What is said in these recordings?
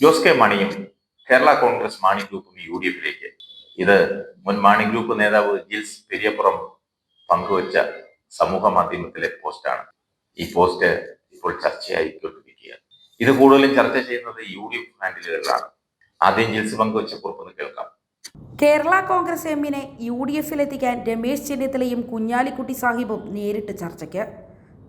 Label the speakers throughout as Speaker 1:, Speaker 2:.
Speaker 1: Jose K മാണിയും കേരള കോൺഗ്രസ് മാണി ഗ്രൂപ്പും U D എഫിലേക്ക് ഇത് മുൻ മാണി ഗ്രൂപ്പ് നേതാവ് ജിൽസ് പെരിയപ്പുറം പങ്കുവച്ച സമൂഹ മാധ്യമത്തിലെ പോസ്റ്റാണ്. ഈ പോസ്റ്റ് ഇപ്പോൾ ചർച്ചയായിക്കൊണ്ടിരിക്കുക ഇത് കൂടുതലും ചർച്ച ചെയ്യുന്നത് യു ഡി എഫ് ഹാൻഡിലുകളിലാണ്. ആദ്യം ജിൽസ് പങ്കുവച്ച കുറിപ്പ് കേൾക്കാം.
Speaker 2: കേരള കോൺഗ്രസ് എമ്മിനെ യു ഡി എഫിലെത്തിക്കാൻ രമേശ് ചെന്നിത്തലയും കുഞ്ഞാലിക്കുട്ടി സാഹിബും നേരിട്ട് ചർച്ചയ്ക്ക്.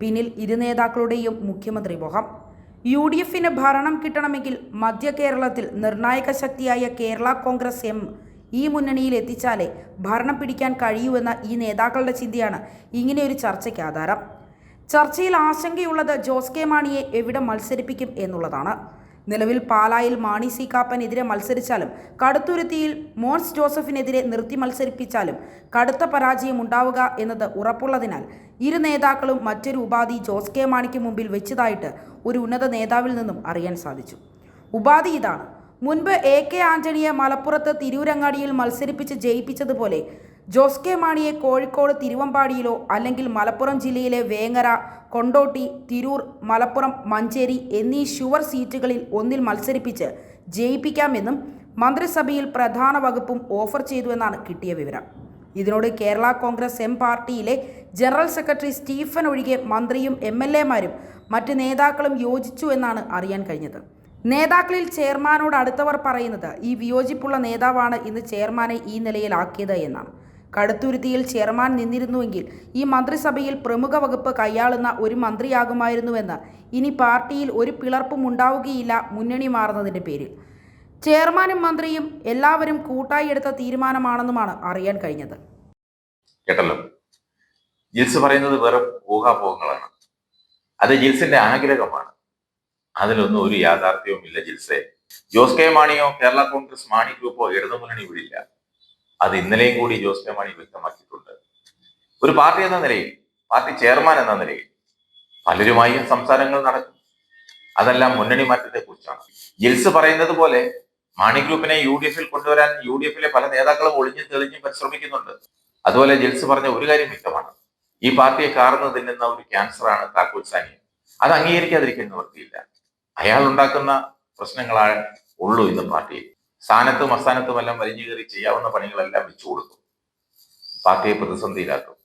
Speaker 2: പിന്നിൽ ഇരു നേതാക്കളുടെയും മുഖ്യമന്ത്രി മോഹം. യു ഡി എഫിന് ഭരണം കിട്ടണമെങ്കിൽ മധ്യ കേരളത്തിൽ നിർണായക ശക്തിയായ കേരള കോൺഗ്രസ് എം ഈ മുന്നണിയിൽ എത്തിച്ചാലേ ഭരണം പിടിക്കാൻ കഴിയൂവെന്ന ഈ നേതാക്കളുടെ ചിന്തയാണ് ഇങ്ങനെയൊരു ചർച്ചയ്ക്ക് ആധാരം. ചർച്ചയിൽ ആശങ്കയുള്ളത് ജോസ് കെ മാണിയെ എവിടെ മത്സരിപ്പിക്കും എന്നുള്ളതാണ്. നിലവിൽ പാലായിൽ മാണി സി കാപ്പനെതിരെ മത്സരിച്ചാലും കടുത്തുരുത്തിയിൽ മോൻസ് ജോസഫിനെതിരെ നിർത്തി മത്സരിപ്പിച്ചാലും കടുത്ത പരാജയം ഉണ്ടാവുക എന്നത് ഉറപ്പുള്ളതിനാൽ ഇരു നേതാക്കളും മറ്റൊരു ഉപാധി ജോസ് കെ മാണിക്ക് മുമ്പിൽ വെച്ചതായിട്ട് ഒരു ഉന്നത നേതാവിൽ നിന്നും അറിയാൻ സാധിച്ചു. ഉപാധി ഇതാണ്. മുൻപ് എ കെ ആന്റണിയെ മലപ്പുറത്ത് തിരൂരങ്ങാടിയിൽ മത്സരിപ്പിച്ച് ജയിപ്പിച്ചതുപോലെ ജോസ് കെ മാണിയെ കോഴിക്കോട് തിരുവമ്പാടിയിലോ അല്ലെങ്കിൽ മലപ്പുറം ജില്ലയിലെ വേങ്ങര കൊണ്ടോട്ടി തിരൂർ മലപ്പുറം മഞ്ചേരി എന്നീ ഷുവർ സീറ്റുകളിൽ ഒന്നിൽ മത്സരിപ്പിച്ച് ജയിപ്പിക്കാമെന്നും മന്ത്രിസഭയിൽ പ്രധാന വകുപ്പും ഓഫർ ചെയ്തുവെന്നാണ് കിട്ടിയ വിവരം. ഇതിനോട് കേരള കോൺഗ്രസ് എം പാർട്ടിയിലെ ജനറൽ സെക്രട്ടറി സ്റ്റീഫൻ ഒഴികെ മന്ത്രിയും എം എൽ എമാരും മറ്റ് നേതാക്കളും യോജിച്ചു എന്നാണ് അറിയാൻ കഴിഞ്ഞത്. നേതാക്കളിൽ ചെയർമാനോട് അടുത്തവർ പറയുന്നത് ഈ വിയോജിപ്പുള്ള നേതാവാണ് ഇന്ന് ചെയർമാനെ ഈ നിലയിലാക്കിയത് എന്നാണ്. കടുത്തുരുത്തിയിൽ ചെയർമാൻ നിന്നിരുന്നുവെങ്കിൽ ഈ മന്ത്രിസഭയിൽ പ്രമുഖ വകുപ്പ് കൈയാളുന്ന ഒരു മന്ത്രിയാകുമായിരുന്നുവെന്ന് ഇനി പാർട്ടിയിൽ ഒരു പിളർപ്പും ഉണ്ടാവുകയില്ല മുന്നണി മാറുന്നതിന്റെ പേരിൽ. ചെയർമാനും മന്ത്രിയും എല്ലാവരും കൂട്ടായി എടുത്ത തീരുമാനമാണെന്നുമാണ് അറിയാൻ കഴിഞ്ഞത്.
Speaker 1: കേട്ടല്ലോ? ജിൽസ് പറയുന്നത് വെറും ഊഹാപോഹങ്ങളാണ്. അത് ജിൽസിന്റെ ആഗ്രഹമാണ്. അതിലൊന്നും ഒരു യാഥാർത്ഥ്യവും ഇല്ല ജിൽസെ. ജോസ് കെ മാണിയോ കേരള കോൺഗ്രസ് മാണി ഗ്രൂപ്പോ ഇടതുമുന്നണി വിടില്ല അത് ഇന്നലെയും കൂടി ജോസ് കെ മാണി വ്യക്തമാക്കിയിട്ടുണ്ട്. ഒരു പാർട്ടി എന്ന നിലയിൽ പാർട്ടി ചെയർമാൻ എന്ന നിലയിൽ പലരുമായും സംസാരങ്ങൾ നടക്കും. അതെല്ലാം മുന്നണി മാറ്റത്തെ കുറിച്ചാണ് ജിൽസ് പറയുന്നത് പോലെ മാണി ഗ്രൂപ്പിനെ യു ഡി എഫിൽ കൊണ്ടുവരാൻ യു ഡി എഫിലെ പല നേതാക്കളും ഒളിഞ്ഞു തെളിഞ്ഞും പരിശ്രമിക്കുന്നുണ്ട്. അതുപോലെ ജെൽസ് പറഞ്ഞ ഒരു കാര്യം വ്യക്തമാണ്. ഈ പാർട്ടിയെ കാർന്നു തിന്നുന്ന ഒരു ക്യാൻസറാണ് താക്കൂർ സാനി അത് അംഗീകരിക്കാതിരിക്കാൻ നിവൃത്തിയില്ല അയാൾ ഉണ്ടാക്കുന്ന പ്രശ്നങ്ങളാണ് ഉള്ളൂ ഇന്ന് പാർട്ടിയിൽ സ്ഥാനത്തും അസ്ഥാനത്തും എല്ലാം വലിഞ്ഞു കയറി ചെയ്യാവുന്ന പണികളെല്ലാം വെച്ചു കൊടുക്കും. പാർട്ടിയെ പ്രതിസന്ധിയിലാക്കും.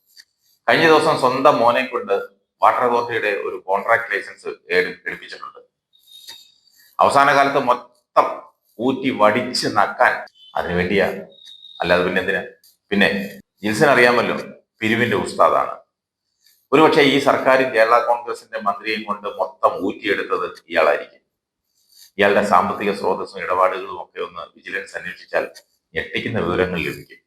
Speaker 1: കഴിഞ്ഞ ദിവസം സ്വന്തം മോനെ കൊണ്ട് വാട്ടർ അതോറിറ്റിയുടെ ഒരു കോൺട്രാക്ട് ലൈസൻസ് എടുപ്പിച്ചിട്ടുണ്ട്. അവസാന കാലത്ത് മൊത്തം ഊറ്റി വടിച്ച് നക്കാൻ അതിനു വേണ്ടിയാ. അല്ലാതെ പിന്നെ എന്തിനാ? പിന്നെ ജിൽസൻ അറിയാമല്ലോ പിരിവിന്റെ ഉസ്താദാണ്. ഒരുപക്ഷെ ഈ സർക്കാരും കേരള കോൺഗ്രസിന്റെ മന്ത്രിയും കൊണ്ട് മൊത്തം ഊറ്റിയെടുത്തത് ഇയാളായിരിക്കും. ഇയാളുടെ സാമ്പത്തിക സ്രോതസ്സും ഇടപാടുകളും ഒക്കെ ഒന്ന് വിജിലൻസ് അന്വേഷിച്ചാൽ ഞെട്ടിക്കുന്ന വിവരങ്ങൾ ലഭിക്കും.